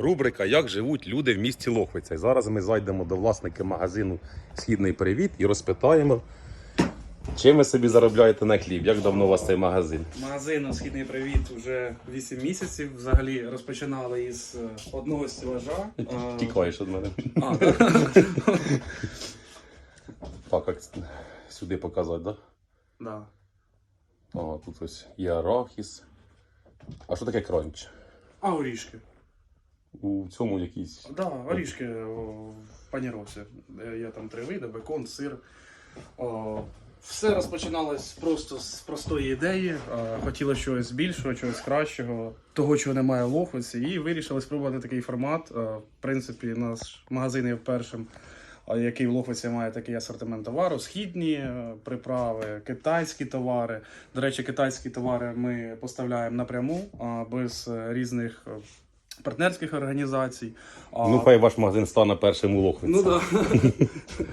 рубрика Як живуть люди в місті Лохвиця. І зараз ми зайдемо до власника магазину Східний Привіт і розпитаємо, чим ви собі заробляєте на хліб, як давно у вас цей магазин? Магазин Східний привіт вже 8 місяців. Взагалі розпочинали із е, одного стелажа. Е, Тікаєш від мене. А. Так, як сюди показати, так? Да? да. Тут ось є арахіс. А що таке кранч? А орішки. У цьому якийсь. Да, орішки о, в паніровці. Е, Є там три види, бекон, сир. О, все розпочиналось просто з простої ідеї. Е, Хотіло чогось більшого, чогось кращого, того, чого немає в Лохвиці, і вирішили спробувати такий формат. Е, В принципі, наш магазин є першим, е, який в Лохвиці має такий асортимент товару: східні е, приправи, китайські товари. До речі, китайські товари ми поставляємо напряму, без е, різних. Партнерських організацій. А, Ну, хай ваш магазин стане першим у Лохвиці. Ну да.